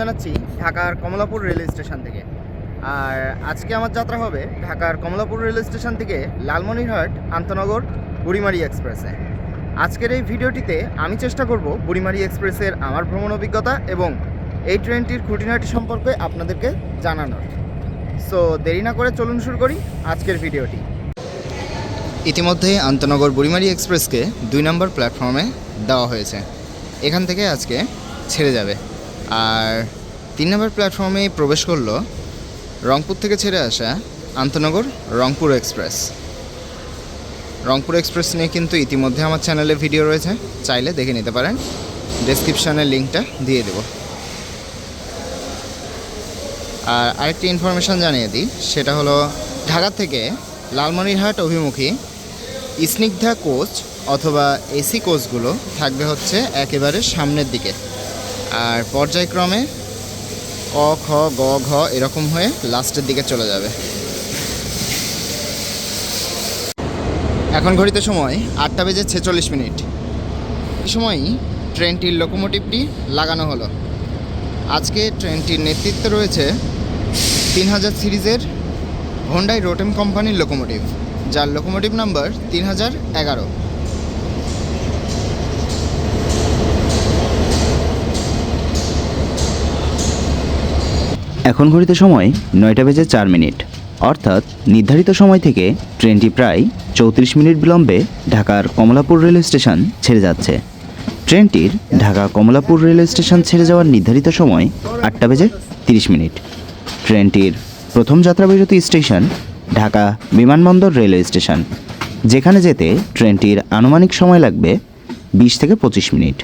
জানাচ্ছি ঢাকার Kamalapur rail station থেকে। আর আজকে আমার যাত্রা হবে ঢাকার কমলাপুর রেল স্টেশন থেকে লালমনিরহাট আন্তনগর বুড়িমারি এক্সপ্রেসে। আজকের এই ভিডিওটিতে আমি চেষ্টা করব বুড়িমারি এক্সপ্রেসের আমার ভ্রমণ অভিজ্ঞতা এবং এই ট্রেনটির খুঁটিনাটি সম্পর্কে আপনাদেরকে জানানোর। সো দেরি না করে চলুন শুরু করি আজকের ভিডিওটি। ইতিমধ্যেই আন্তনগর বুড়িমারি এক্সপ্রেসকে দুই নম্বর প্ল্যাটফর্মে দেওয়া হয়েছে। এখান থেকে আজকে ছেড়ে যাবে। আর তিন নম্বর প্ল্যাটফর্মে প্রবেশ করল রংপুর থেকে ছেড়ে আসা আন্তনগর রংপুর এক্সপ্রেস। রংপুর এক্সপ্রেস নিয়ে কিন্তু ইতিমধ্যে আমার চ্যানেলে ভিডিও রয়েছে, চাইলে দেখে নিতে পারেন। ডেসক্রিপশানের লিঙ্কটা দিয়ে দেব। আর আরেকটি ইনফরমেশান জানিয়ে দিই, সেটা হলো ঢাকা থেকে লালমনিরহাট অভিমুখী স্নিগ্ধা কোচ অথবা এসি কোচগুলো থাকবে হচ্ছে একেবারে সামনের দিকে। আর পর্যায়ক্রমে ক, খ, গ, ঘ এরকম হয়ে লাস্টের দিকে চলে যাবে। এখন ঘড়িতে সময় আটটা বেজে ছেচল্লিশ মিনিট। এই সময়ই ট্রেনটির লোকোমোটিভটি লাগানো হলো। আজকে ট্রেনটির নেতৃত্বে রয়েছে তিন হাজার সিরিজের হোন্ডাই রোটেম কোম্পানির লোকোমোটিভ, যার লোকোমোটিভ নাম্বার তিন হাজার এগারো। এখন ঘড়িতে সময় নয়টা বেজে চার মিনিট। অর্থাৎ নির্ধারিত সময় থেকে ট্রেনটি প্রায় চৌত্রিশ মিনিট বিলম্বে ঢাকার কমলাপুর রেল স্টেশন ছেড়ে যাচ্ছে। ট্রেনটির ঢাকা কমলাপুর রেল স্টেশন ছেড়ে যাওয়ার নির্ধারিত সময় আটটা বেজে তিরিশ মিনিট। ট্রেনটির প্রথম যাত্রাবিরতি স্টেশন ঢাকা বিমানবন্দর রেলওয়ে স্টেশন, যেখানে যেতে ট্রেনটির আনুমানিক সময় লাগবে বিশ থেকে পঁচিশ মিনিট।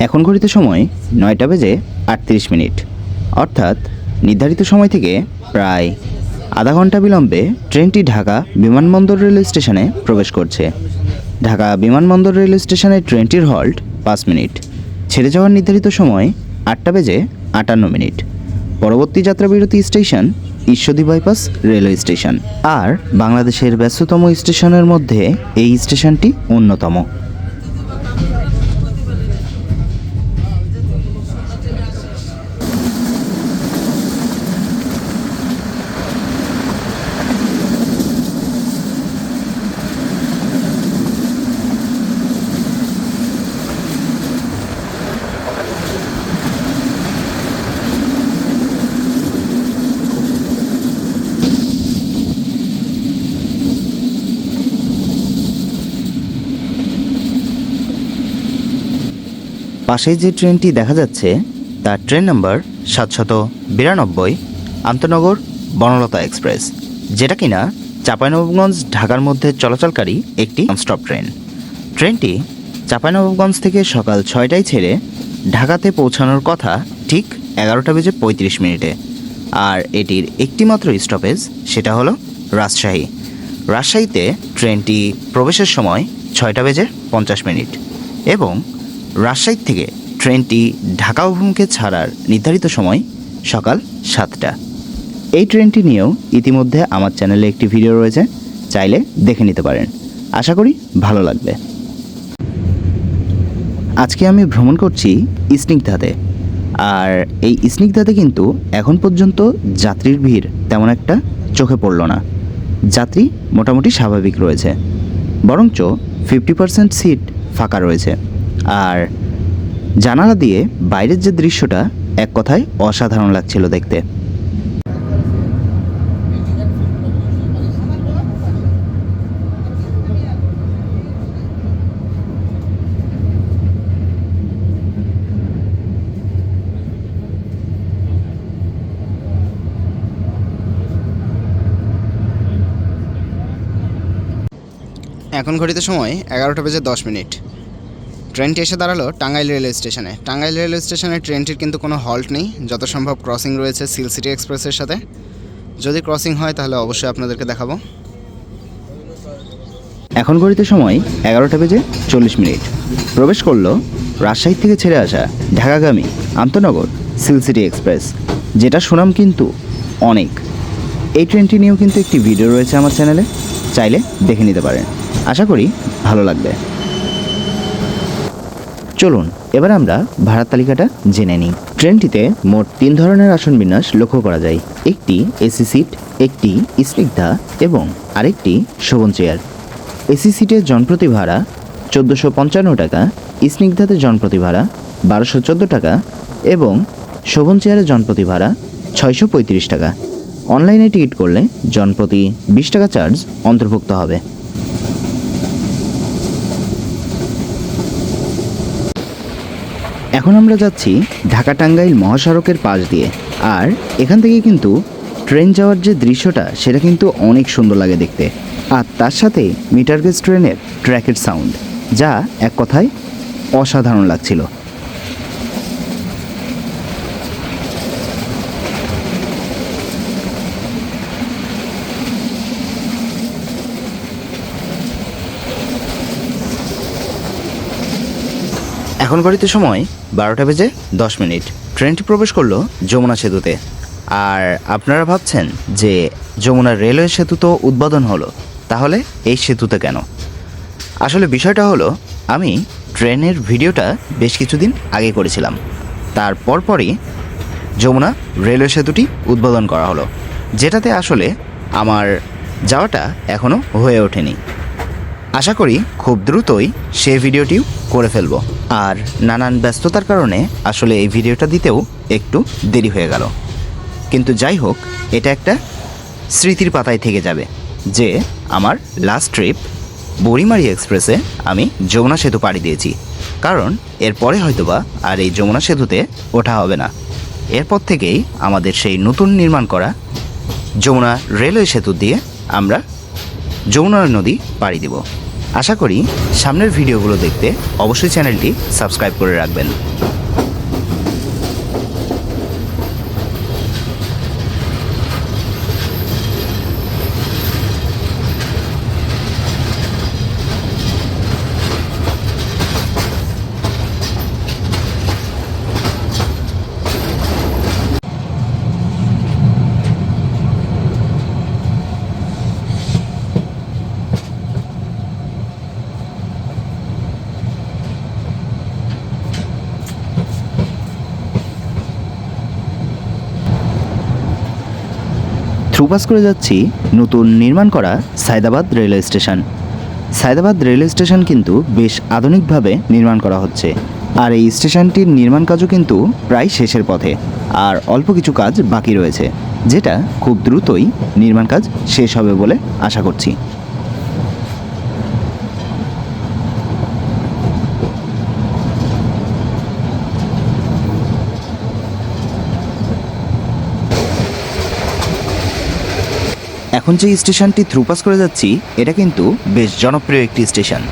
এখন ঘড়িতে সময় নয়টা বেজে আটত্রিশ মিনিট। অর্থাৎ নির্ধারিত সময় থেকে প্রায় আধা ঘণ্টা বিলম্বে ট্রেনটি ঢাকা বিমানবন্দর রেল স্টেশনে প্রবেশ করছে। ঢাকা বিমানবন্দর রেল স্টেশনে ট্রেনটির হল্ট পাঁচ মিনিট। ছেড়ে যাওয়ার নির্ধারিত সময় আটটা বেজে আটান্ন মিনিট। পরবর্তী যাত্রাবিরতি station Ishwardi bypass railway station. আর বাংলাদেশের ব্যস্ততম স্টেশনের মধ্যে এই স্টেশনটি অন্যতম। পাশেই যে ট্রেনটি দেখা যাচ্ছে, তার ট্রেন নাম্বার সাতশত বিরানব্বই আন্তনগর বনলতা এক্সপ্রেস, যেটা কিনা চাঁপাইনবাবগঞ্জ ঢাকার মধ্যে চলাচলকারী একটি স্টপ ট্রেন। ট্রেনটি চাঁপাইনবাবগঞ্জ থেকে সকাল ছয়টায় ছেড়ে ঢাকাতে পৌঁছানোর কথা ঠিক এগারোটা বেজে পঁয়ত্রিশ মিনিটে। আর এটির একটিমাত্র স্টপেজ সেটা হলো রাজশাহী। রাজশাহীতে ট্রেনটি প্রবেশের সময় ছয়টা বেজে পঞ্চাশ মিনিট এবং রাজশাহী থেকে ট্রেনটি ঢাকা অভিমুখে ছাড়ার নির্ধারিত সময় সকাল সাতটা। এই ট্রেনটি নিয়েও ইতিমধ্যে আমার চ্যানেলে একটি ভিডিও রয়েছে, চাইলে দেখে নিতে পারেন। আশা করি ভালো লাগবে। আজকে আমি ভ্রমণ করছি স্নিগ্ধাতে। আর এই স্নিগ্ধাতে কিন্তু এখন পর্যন্ত যাত্রীর ভিড় তেমন একটা চোখে পড়ল না। যাত্রী মোটামুটি স্বাভাবিক রয়েছে। বরঞ্চ ফিফটি পার্সেন্ট সিট ফাঁকা রয়েছে। আর জানালা দিয়ে বাইরের যে দৃশ্যটা, এক কথায় অসাধারণ লাগছিল দেখতে। এখন ঘড়িতে সময় এগারোটা বেজে দশ মিনিট। ট্রেনটি এসে দাঁড়াল টাঙ্গাইল রেলওয়ে স্টেশনে। টাঙ্গাইল রেলওয়ে স্টেশনে ট্রেনটির কিন্তু কোনো হল্ট নেই যত সম্ভব ক্রসিং রয়েছে সিল সিটি এক্সপ্রেসের সাথে। যদি ক্রসিং হয় তাহলে অবশ্যই আপনাদেরকে দেখাবো। এখন ঘড়িতে সময় এগারোটা বেজে চল্লিশ মিনিট। প্রবেশ করল রাজশাহী থেকে ছেড়ে আসা ঢাকাগামী আন্তনগর সিলসিটি এক্সপ্রেস, যেটা সুনাম কিন্তু অনেক। এই ট্রেনটি নিয়েও কিন্তু একটি ভিডিও রয়েছে আমার চ্যানেলে, চাইলে দেখে নিতে পারেন। আশা করি ভালো লাগবে। চলুন, এবার আমরা ভাড়ার তালিকাটা জেনে নিই। ট্রেনটিতে মোট তিন ধরনের আসন বিন্যাস লক্ষ্য করা যায়। একটি এসি সিট, একটি স্নিগ্ধা এবং আরেকটি শোভন চেয়ার। এসি সিটের জনপ্রতি ভাড়া চোদ্দোশো পঞ্চান্ন টাকা স্নিগ্ধাতে জনপ্রতি ভাড়া বারোশো চোদ্দ টাকা এবং শোভন চেয়ারের জনপ্রতি ভাড়া ছয়শো পঁয়ত্রিশ টাকা। অনলাইনে টিকিট করলে জনপ্রতি বিশ টাকা চার্জ অন্তর্ভুক্ত হবে। এখন আমরা যাচ্ছি ঢাকা টাঙ্গাইল মহাসড়কের পাশ দিয়ে। আর এখান থেকে কিন্তু ট্রেন যাওয়ার যে দৃশ্যটা, সেটা কিন্তু অনেক সুন্দর লাগে দেখতে। আর তার সাথে মিটার গেজ ট্রেনের ট্র্যাকের সাউন্ড, যা এক কথায় অসাধারণ লাগছিল। এখন ঘড়িতে সময় বারোটা বেজে দশ মিনিট। ট্রেনটি প্রবেশ করল যমুনা সেতুতে। আর আপনারা ভাবছেন যে যমুনা রেলওয়ে সেতু তো উদ্বোধন হলো, তাহলে এই সেতুতে কেন? আসলে বিষয়টা হলো, আমি ট্রেনের ভিডিওটা বেশ কিছুদিন আগে করেছিলাম। তার পরপরই যমুনা রেলওয়ে সেতুটি উদ্বোধন করা হলো, যেটাতে আসলে আমার যাওয়াটা এখনও হয়ে ওঠেনি। আশা করি খুব দ্রুতই সে ভিডিওটিও করে ফেলব। আর নানান ব্যস্ততার কারণে আসলে এই ভিডিওটা দিতেও একটু দেরি হয়ে গেল। কিন্তু যাই হোক, এটা একটা স্মৃতির পাতায় থেকে যাবে যে আমার লাস্ট ট্রিপ বড়িমারি এক্সপ্রেসে আমি যমুনা সেতু পাড়ি দিয়েছি। কারণ এরপরে হয়তোবা আর এই যমুনা সেতুতে ওঠা হবে না। এরপর থেকেই আমাদের সেই নতুন নির্মাণ করা যমুনা রেলওয়ে সেতু দিয়ে আমরা যমুনা নদী পাড়ি দেব। আশা করি সামনের ভিডিওগুলো দেখতে অবশ্যই চ্যানেলটি সাবস্ক্রাইব করে রাখবেন। থ্রুপাস করে যাচ্ছি নতুন নির্মাণ করা Saidabad railway station. Saidabad railway station কিন্তু বেশ আধুনিকভাবে নির্মাণ করা হচ্ছে। আর এই স্টেশনটির নির্মাণ কাজও কিন্তু প্রায় শেষের পথে। আর অল্প কিছু কাজ বাকি রয়েছে, যেটা খুব দ্রুতই নির্মাণ কাজ শেষ হবে বলে আশা করছি। এখন যে স্টেশনটি থ্রুপাস করে যাচ্ছি, এটা কিন্তু বেশ জনপ্রিয় একটি স্টেশন।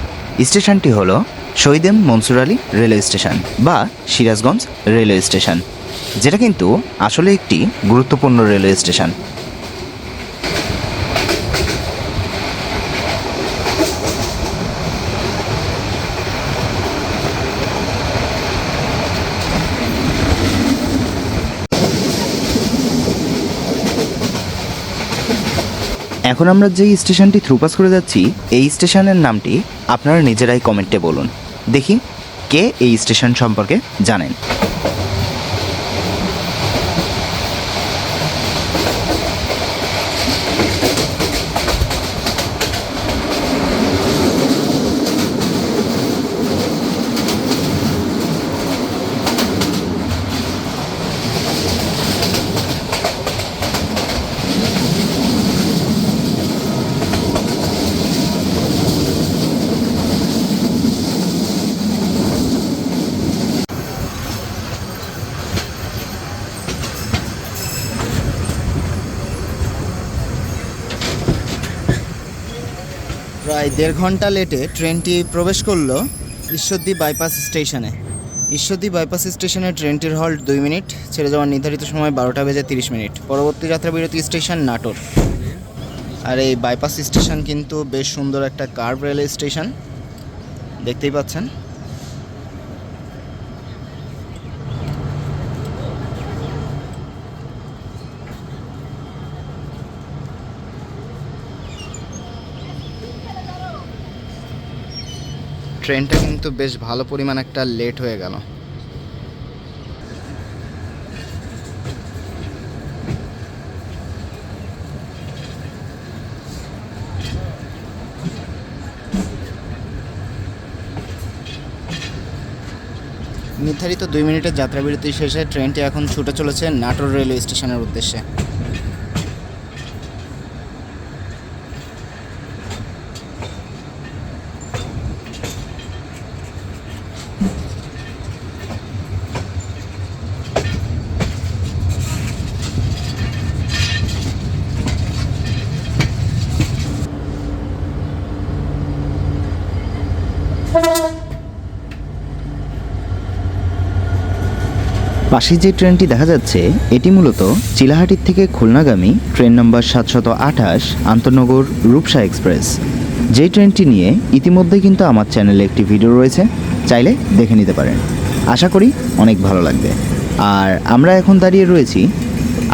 স্টেশনটি হলো শহীদেম মনসুর আলী রেলওয়ে স্টেশন বা সিরাজগঞ্জ রেলওয়ে স্টেশন, যেটা কিন্তু আসলে একটি গুরুত্বপূর্ণ রেলওয়ে স্টেশন। এখন আমরা যেই স্টেশনটি থ্রুপাস করে যাচ্ছি, এই স্টেশনের নামটি আপনারা নিজেরাই কমেন্টে বলুন। দেখি কে এই স্টেশন সম্পর্কে জানেন। প্রায় দেড় ঘণ্টা লেটে ট্রেনটি প্রবেশ করল ঈশ্বরদী বাইপাস স্টেশনে। ঈশ্বরদী বাইপাস স্টেশনে ট্রেনটির হল্ট দুই মিনিট, ছেড়ে যাওয়ার নির্ধারিত সময় বারোটা বেজে তিরিশ মিনিট। পরবর্তী যাত্রা বিরতি স্টেশন নাটোর। আর এই বাইপাস স্টেশন কিন্তু বেশ সুন্দর একটা কার্ভ রেলওয়ে স্টেশন। দেখতেই পাচ্ছেন। ট্রেনটা কিন্তু বেশ ভালো পরিমাণ একটা লেট হয়ে গেল। নির্ধারিত দুই মিনিটের যাত্রাবিরতি শেষে ট্রেনটি এখন ছুটে চলেছে নাটোর রেলওয়ে স্টেশনের উদ্দেশ্যে। পাশে যে ট্রেনটি দেখা যাচ্ছে, এটি মূলত চিলাহাটির থেকে খুলনাগামী ট্রেন নম্বর সাতশত আঠাশ আন্তনগর রূপসা এক্সপ্রেস। যেই ট্রেনটি নিয়ে ইতিমধ্যে কিন্তু আমার চ্যানেলে একটি ভিডিও রয়েছে, চাইলে দেখে নিতে পারেন। আশা করি অনেক ভালো লাগবে। আর আমরা এখন দাঁড়িয়ে রয়েছি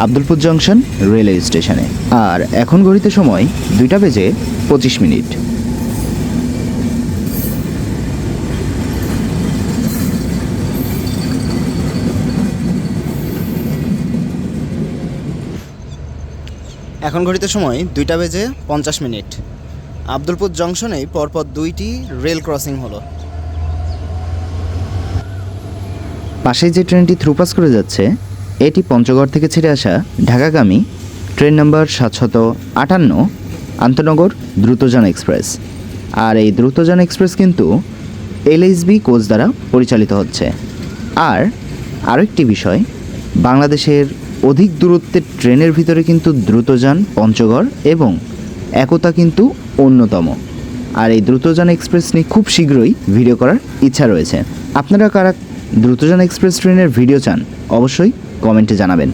আব্দুলপুর জংশন রেলওয়ে স্টেশনে। আর এখন ঘড়িতে সময় দুইটা বেজে পঁচিশ মিনিট। এখন ঘড়িতে সময় দুইটা বেজে পঞ্চাশ মিনিট। আব্দুলপুর জংশনেই পরপর দুইটি রেল ক্রসিং হলো। পাশে যে ট্রেনটি থ্রুপাস করে যাচ্ছে, এটি পঞ্চগড় থেকে ছেড়ে আসা ঢাকাগামী ট্রেন নাম্বার সাতশত আটান্ন, আন্তনগর দ্রুতযান এক্সপ্রেস। আর এই দ্রুতযান এক্সপ্রেস কিন্তু এলএইচবি কোচ দ্বারা পরিচালিত হচ্ছে। আর আরেকটি বিষয়, বাংলাদেশের অধিক দূরত্বের ট্রেনের ভিতরে কিন্তু দ্রুতযান, পঞ্চগড় এবং একতা কিন্তু অন্যতম। আর এই দ্রুতযান এক্সপ্রেস নিয়ে খুব শীঘ্রই ভিডিও করার ইচ্ছা রয়েছে। আপনারা কারা দ্রুতযান এক্সপ্রেস ট্রেনের ভিডিও চান, অবশ্যই কমেন্টে জানাবেন।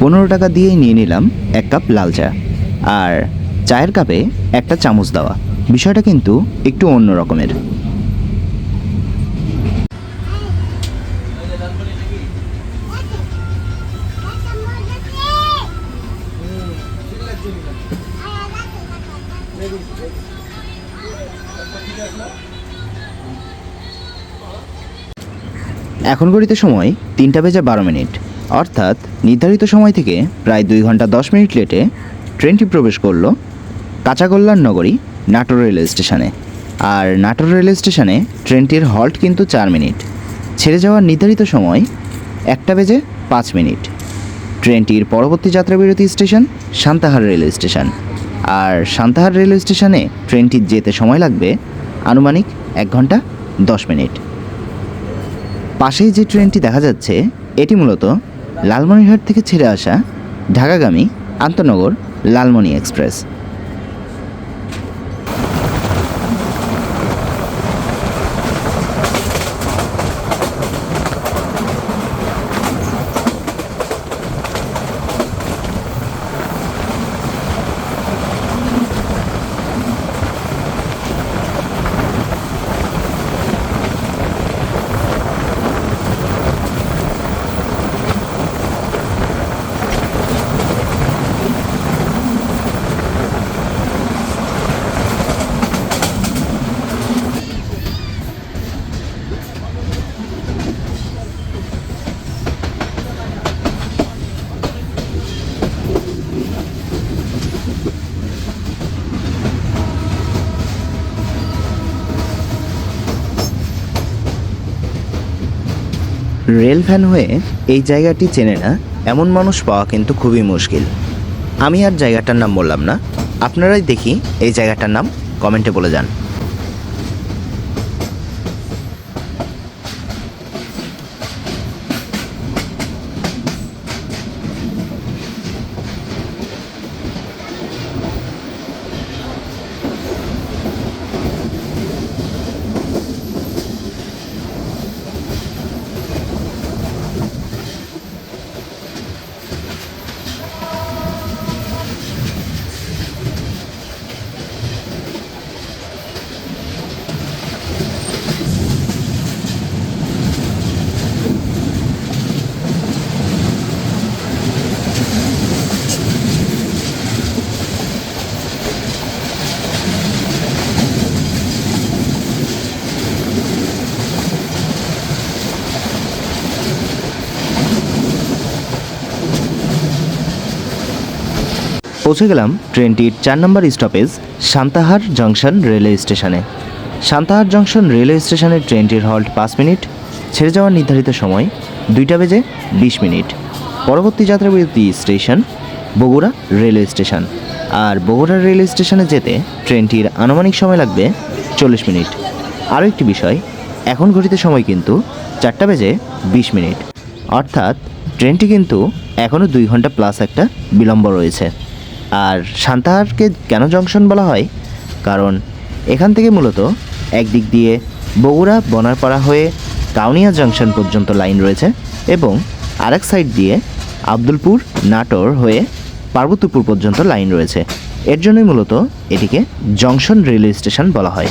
পনেরো টাকা দিয়েই নিয়ে নিলাম এক কাপ লাল চা। আর চায়ের কাপে একটা চামচ দেওয়া। বিষয়টা কিন্তু একটু অন্য রকমের। এখন ঘড়িতে সময় তিনটা বেজে বারো মিনিট। অর্থাৎ নির্ধারিত সময় থেকে প্রায় দুই ঘণ্টা দশ মিনিট লেটে ট্রেনটি প্রবেশ করল কাঁচাগোল্লার নগরী নাটোর রেলওয়ে স্টেশনে। আর নাটোর রেলওয়ে স্টেশনে ট্রেনটির হল্ট কিন্তু চার মিনিট। ছেড়ে যাওয়ার নির্ধারিত সময় একটা বেজে পাঁচ মিনিট। ট্রেনটির পরবর্তী যাত্রাবিরতি স্টেশন সান্তাহার রেলওয়ে স্টেশন। আর সান্তাহার রেলওয়ে স্টেশনে ট্রেনটি যেতে সময় লাগবে আনুমানিক এক ঘণ্টা দশ মিনিট। পাশেই যে ট্রেনটি দেখা যাচ্ছে, এটি মূলত লালমনিরহাট থেকে ছেড়ে আসা ঢাকাগামী আন্তনগর লালমনি এক্সপ্রেস। রেল ফ্যান হয়ে এই জায়গাটি চেনে না, এমন মানুষ পাওয়া কিন্তু খুবই মুশকিল। আমি আর জায়গাটার নাম বললাম না। আপনারাই দেখি এই জায়গাটার নাম কমেন্টে বলে যান। পৌঁছে গেলাম ট্রেনটির চার নম্বর স্টপেজ সান্তাহার জংশন রেলওয়ে স্টেশনে। সান্তাহার জংশন রেলওয়ে স্টেশনের ট্রেনটির হল্ট পাঁচ মিনিট, ছেড়ে যাওয়ার নির্ধারিত সময় দুইটা বেজে বিশ মিনিট। পরবর্তী যাত্রাবিরতি স্টেশন বগুড়া রেলওয়ে স্টেশন। আর বগুড়া রেলওয়ে স্টেশনে যেতে ট্রেনটির আনুমানিক সময় লাগবে চল্লিশ মিনিট। আরও একটি বিষয়, এখন ঘটিত সময় কিন্তু চারটা বেজে বিশ মিনিট। অর্থাৎ ট্রেনটি কিন্তু এখনও দুই ঘণ্টা প্লাস একটা বিলম্ব রয়েছে। আর সান্তাহারকে কেন জংশন বলা হয়? কারণ এখান থেকে মূলত একদিক দিয়ে বগুড়া, বনারপাড়া হয়ে কাউনিয়া জংশন পর্যন্ত লাইন রয়েছে এবং আরেক সাইড দিয়ে আব্দুলপুর, নাটোর হয়ে পার্বতীপুর পর্যন্ত লাইন রয়েছে। এর জন্যই মূলত এটিকে জংশন রেলওয়ে স্টেশন বলা হয়।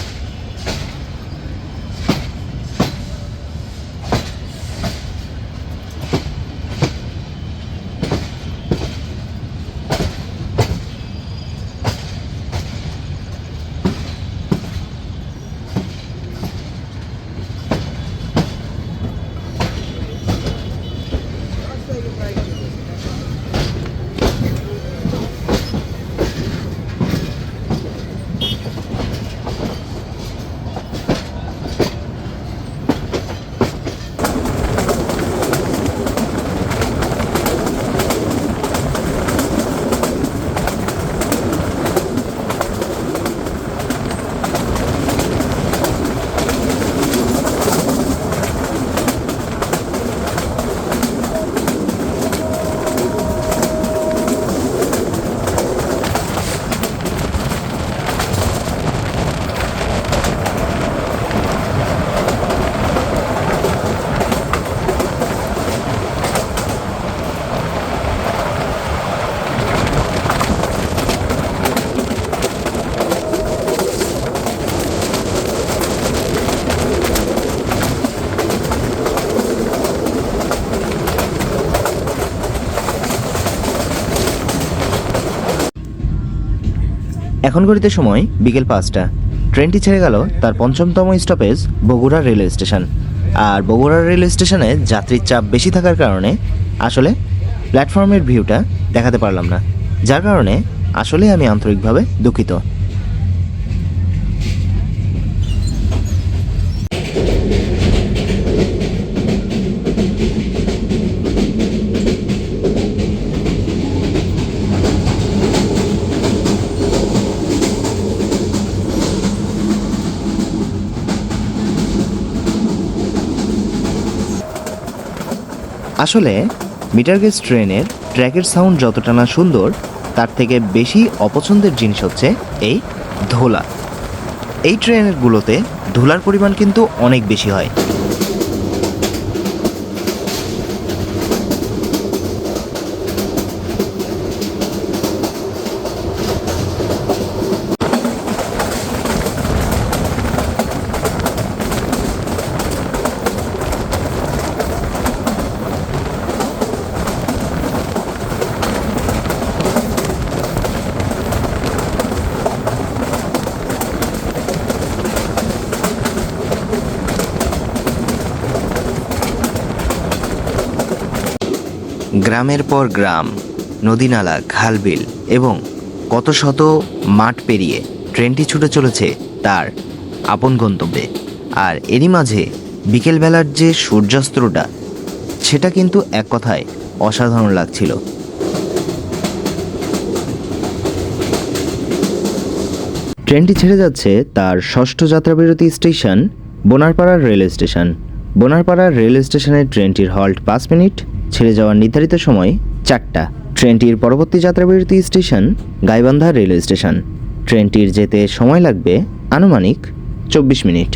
এখন ঘড়িতে সময় বিকেল পাঁচটা। ট্রেনটি ছেড়ে গেল তার পঞ্চমতম স্টপেজ বগুড়া রেলওয়ে স্টেশন। আর বগুড়া রেল স্টেশনে যাত্রীর চাপ বেশি থাকার কারণে আসলে প্ল্যাটফর্মের ভিউটা দেখাতে পারলাম না। যার কারণে আসলে আমি আন্তরিকভাবে দুঃখিত। আসলে মিটার গেজ ট্রেনের ট্র্যাকের সাউন্ড যতটা না সুন্দর, তার থেকে বেশি অপছন্দের জিনিস হচ্ছে এই ধোলা। এই ট্রেনগুলোতে ধুলার পরিমাণ কিন্তু অনেক বেশি হয়। গ্রামের পর গ্রাম, নদীনালা, খালবিল এবং কত শত মাঠ পেরিয়ে ট্রেনটি ছুটে চলেছে তার আপন গন্তব্যে। আর এরই মাঝে বিকেলবেলার যে সূর্যাস্তটা, সেটা কিন্তু এক কথায় অসাধারণ লাগছিল। ট্রেনটি ছেড়ে যাচ্ছে তার ষষ্ঠ যাত্রাবিরতি স্টেশন, বোনারপাড়ার রেল স্টেশন। বোনারপাড়ার রেল স্টেশনের ট্রেনটির হল্ট পাঁচ মিনিট ছেড়ে যাওয়ার নির্ধারিত সময় চারটা। ট্রেনটির পরবর্তী যাত্রাবিরতি স্টেশন গাইবান্ধা রেলওয়ে স্টেশন। ট্রেনটির যেতে সময় লাগবে আনুমানিক চব্বিশ মিনিট।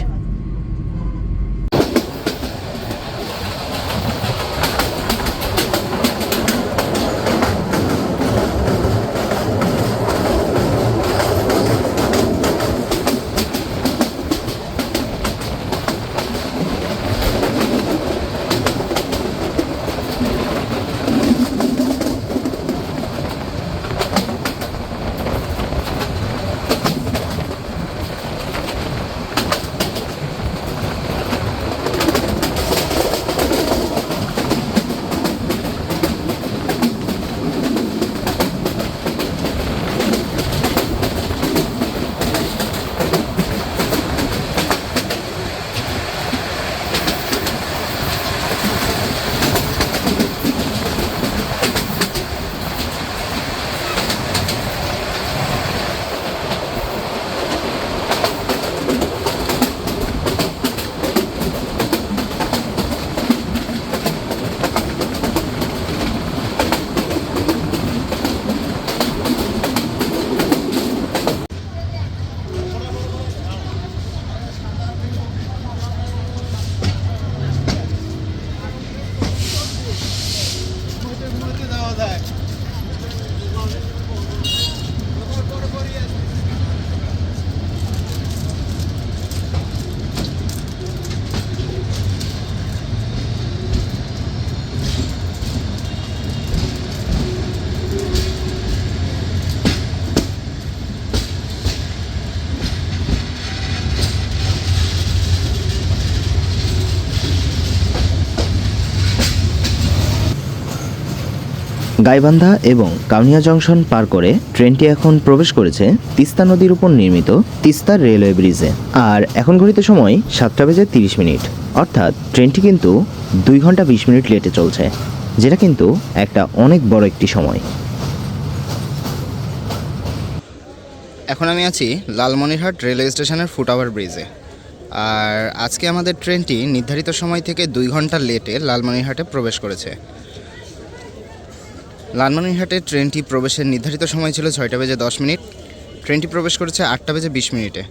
গাইবান্ধা এবং কাউনিয়া জংশন পার করে ট্রেনটি এখন প্রবেশ করেছে তিস্তা নদীর উপর নির্মিত তিস্তা রেলওয়ে ব্রিজে। আর এখন ঘড়িতে সময় সাতটা বেজে তিরিশ মিনিট। অর্থাৎ ট্রেনটি কিন্তু দুই ঘণ্টা বিশ মিনিট লেটে চলছে, যেটা কিন্তু একটা অনেক বড় একটি সময়। এখন আমি আছি লালমনিরহাট রেলওয়ে স্টেশনের ফুটওভার ব্রিজে। আর আজকে আমাদের ট্রেনটি নির্ধারিত সময় থেকে দুই ঘণ্টা লেটে লালমনিরহাটে প্রবেশ করেছে। লালমনিরহাটে ট্রেনটি প্রবেশের নির্ধারিত সময় ছিল ছয়টা বেজে দশ মিনিট। ট্রেনটি প্রবেশ করেছে আটটা বেজে বিশ মিনিটে।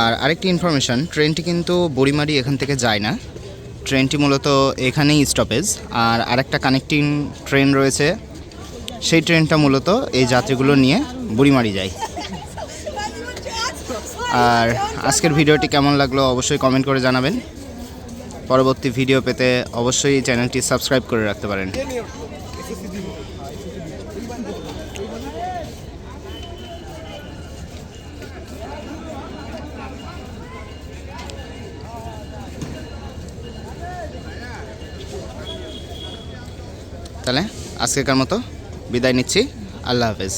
আর আরেকটি ইনফরমেশন ট্রেনটি কিন্তু বড়িমারি এখান থেকে যায় না। ট্রেনটি মূলত এখানেই স্টপেজ আর আরেকটা কানেক্টিং ট্রেন রয়েছে, সেই ট্রেনটা মূলত এই যাত্রীগুলো নিয়ে বুড়িমারি যায়। আর আজকের ভিডিওটি কেমন লাগল অবশ্যই কমেন্ট করে জানাবেন। পরবর্তী ভিডিও পেতে অবশ্যই চ্যানেলটি সাবস্ক্রাইব করে রাখতে পারেন। তাহলে আজকেকার মতো বিদায় নিচ্ছি। আল্লাহ হাফেজ।